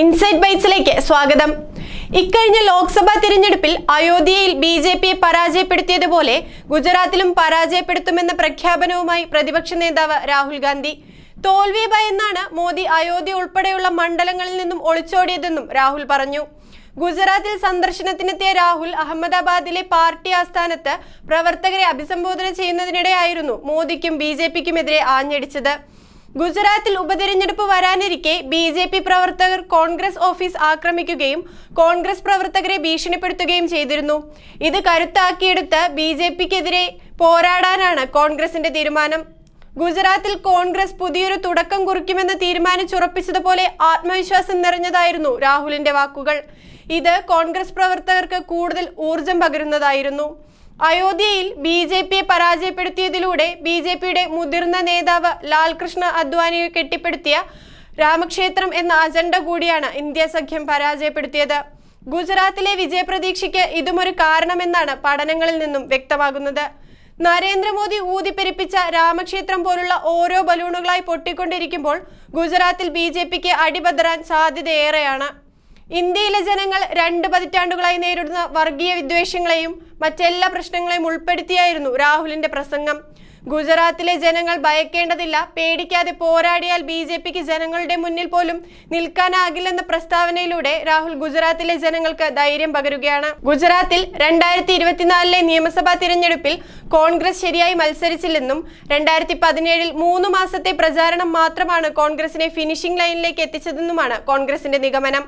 Insight ബൈറ്റ്സിലേക്ക് സ്വാഗതം. ഇക്കഴിഞ്ഞ ലോക്സഭാ തിരഞ്ഞെടുപ്പിൽ അയോധ്യയിൽ ബി ജെ പിയെ പരാജയപ്പെടുത്തിയതുപോലെ ഗുജറാത്തിലും പരാജയപ്പെടുത്തുമെന്ന പ്രഖ്യാപനവുമായി പ്രതിപക്ഷ നേതാവ് രാഹുൽ ഗാന്ധി. തോൽവി ഭയന്നാണ് മോദി അയോധ്യ ഉൾപ്പെടെയുള്ള മണ്ഡലങ്ങളിൽ നിന്നും ഒളിച്ചോടിയതെന്നും രാഹുൽ പറഞ്ഞു. ഗുജറാത്തിൽ സന്ദർശനത്തിനെത്തിയ രാഹുൽ അഹമ്മദാബാദിലെ പാർട്ടി ആസ്ഥാനത്ത് പ്രവർത്തകരെ അഭിസംബോധന ചെയ്യുന്നതിനിടെയായിരുന്നു മോദിക്കും ബി ജെ പിക്കുമെതിരെ ആഞ്ഞടിച്ചത്. ഗുജറാത്തിൽ ഉപതെരഞ്ഞെടുപ്പ് വരാനിരിക്കെ ബി ജെ പി പ്രവർത്തകർ കോൺഗ്രസ് ഓഫീസ് ആക്രമിക്കുകയും കോൺഗ്രസ് പ്രവർത്തകരെ ഭീഷണിപ്പെടുത്തുകയും ചെയ്തിരുന്നു. ഇത് കരുത്താക്കിയെടുത്ത് ബി ജെ പിക്കെതിരെ പോരാടാനാണ് കോൺഗ്രസിന്റെ തീരുമാനം. ഗുജറാത്തിൽ കോൺഗ്രസ് പുതിയൊരു തുടക്കം കുറിക്കുമെന്ന് തീരുമാനിച്ചുറപ്പിച്ചതുപോലെ ആത്മവിശ്വാസം നിറഞ്ഞതായിരുന്നു രാഹുലിന്റെ വാക്കുകൾ. ഇത് കോൺഗ്രസ് പ്രവർത്തകർക്ക് കൂടുതൽ ഊർജം പകരുന്നതായിരുന്നു. അയോധ്യയിൽ ബി ജെ പിയെ പരാജയപ്പെടുത്തിയതിലൂടെ ബി ജെ പിയുടെ മുതിർന്ന നേതാവ് ലാൽകൃഷ്ണ അദ്വാനിയെ കെട്ടിപ്പടുത്തിയ രാമക്ഷേത്രം എന്ന അജണ്ട കൂടിയാണ് ഇന്ത്യ സഖ്യം പരാജയപ്പെടുത്തിയത്. ഗുജറാത്തിലെ വിജയപ്രതീക്ഷയ്ക്ക് ഇതുമൊരു കാരണമെന്നാണ് പഠനങ്ങളിൽ നിന്നും വ്യക്തമാകുന്നത്. നരേന്ദ്രമോദി ഊതിപ്പെരിപ്പിച്ച രാമക്ഷേത്രം പോലുള്ള ഓരോ ബലൂണുകളായി പൊട്ടിക്കൊണ്ടിരിക്കുമ്പോൾ ഗുജറാത്തിൽ ബി ജെ പിക്ക് അടിപതറാൻ സാധ്യതയേറെയാണ്. ഇന്ത്യയിലെ ജനങ്ങൾ രണ്ട് പതിറ്റാണ്ടുകളായി നേരിടുന്ന വർഗീയ വിദ്വേഷങ്ങളെയും മറ്റെല്ലാ പ്രശ്നങ്ങളെയും ഉൾപ്പെടുത്തിയായിരുന്നു രാഹുലിന്റെ പ്രസംഗം. ഗുജറാത്തിലെ ജനങ്ങൾ ഭയക്കേണ്ടതില്ല പേടിക്കാതെ പോരാടിയാൽ ബി ജെ പിക്ക് ജനങ്ങളുടെ മുന്നിൽ പോലും നിൽക്കാനാകില്ലെന്ന പ്രസ്താവനയിലൂടെ രാഹുൽ ഗുജറാത്തിലെ ജനങ്ങൾക്ക് ധൈര്യം പകരുകയാണ്. ഗുജറാത്തിൽ രണ്ടായിരത്തി ഇരുപത്തിനാലിലെ നിയമസഭാ തിരഞ്ഞെടുപ്പിൽ കോൺഗ്രസ് ശരിയായി മത്സരിച്ചില്ലെന്നും രണ്ടായിരത്തി പതിനേഴിൽ മൂന്ന് മാസത്തെ പ്രചാരണം മാത്രമാണ് കോൺഗ്രസിനെ ഫിനിഷിംഗ് ലൈനിലേക്ക് എത്തിച്ചതെന്നുമാണ് കോൺഗ്രസിന്റെ നിഗമനം.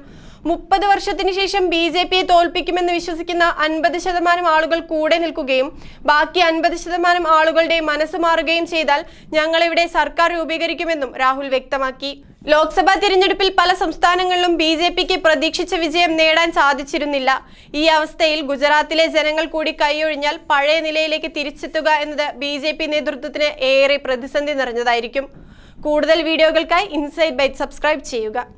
മുപ്പത് വർഷത്തിന് ശേഷം ബി ജെ പിയെ തോൽപ്പിക്കുമെന്ന് വിശ്വസിക്കുന്ന അൻപത് ശതമാനം ആളുകൾ കൂടെ നിൽക്കുകയും ബാക്കി അൻപത് ശതമാനം ആളുകളുടെ മനസ്സ് മാറുകയും ചെയ്താൽ ഞങ്ങളിവിടെ സർക്കാർ രൂപീകരിക്കുമെന്നും രാഹുൽ വ്യക്തമാക്കി. ലോക്സഭാ തിരഞ്ഞെടുപ്പിൽ പല സംസ്ഥാനങ്ങളിലും ബി ജെ പിക്ക് പ്രതീക്ഷിച്ച വിജയം നേടാൻ സാധിച്ചിരുന്നില്ല. ഈ അവസ്ഥയിൽ ഗുജറാത്തിലെ ജനങ്ങൾ കൂടി കൈയൊഴിഞ്ഞാൽ പഴയ നിലയിലേക്ക് തിരിച്ചെത്തുക എന്നത് ബി ജെ പി നേതൃത്വത്തിന് ഏറെ പ്രതിസന്ധി നിറഞ്ഞതായിരിക്കും. കൂടുതൽ വീഡിയോകൾക്കായി ഇൻസൈറ്റ് ബൈറ്റ് സബ്സ്ക്രൈബ് ചെയ്യുക.